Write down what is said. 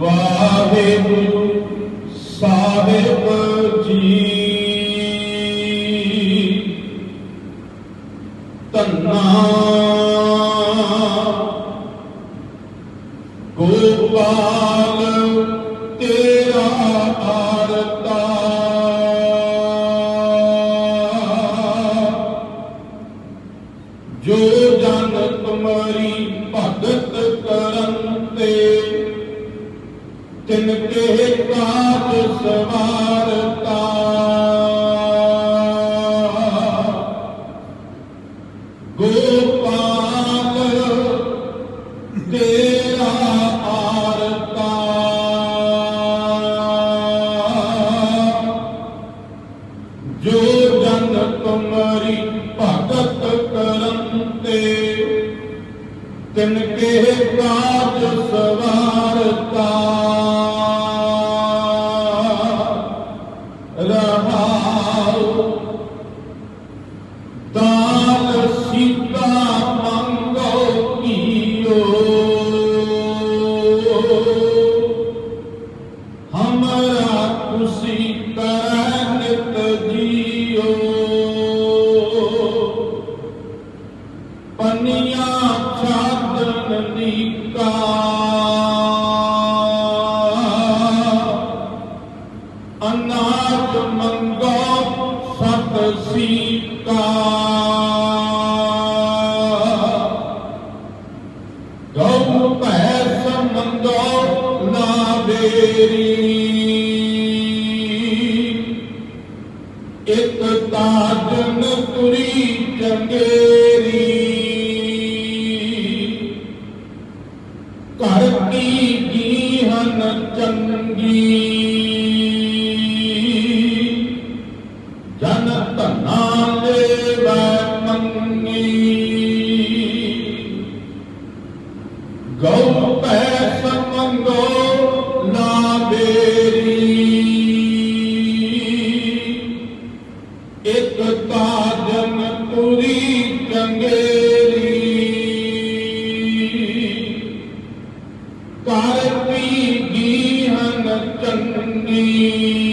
ਵਾਹਿਗੁਰੂ ਸਾਹਿਬ ਜੀ ਤੰਨਾ ਗੋਪਾਲ ਤੇਰਾ ਆਰਤਾ ਜੋ ਜਨ ਤੁਮਰੀ ਭਗਤ ਕਰਨ ਤੇ। ਤਿਨ ਕੇ ਕਾਜ ਸਵਾਰਤਾ तिनके काज सवारता ਸਤ ਸੀਕਾ ਗਉ ਭੈ ਸੰਮੰਗੋ ਨਾ ਬੇਰੀ। ਇਕ ਤਾਜਨ ਤੁਰੀ ਚੰਗੇਰੀ। ਘਰ ਕੀ ਜੀਹਨ ਚੰਗੀ। ਜਨ ਧਨਾ ਦੇਵੈ ਮੰਗੀ ਗਉ ਪੈ ਸਮੰਗੋ ਨਾ ਬੇਰੀ ਇਕ ਤਾ ਜਨ ਪੂਰੀ ਚੰਗੇਰੀ ਕਰ ਪੀ ਜੀ ਹਨ ਚੰਗੀ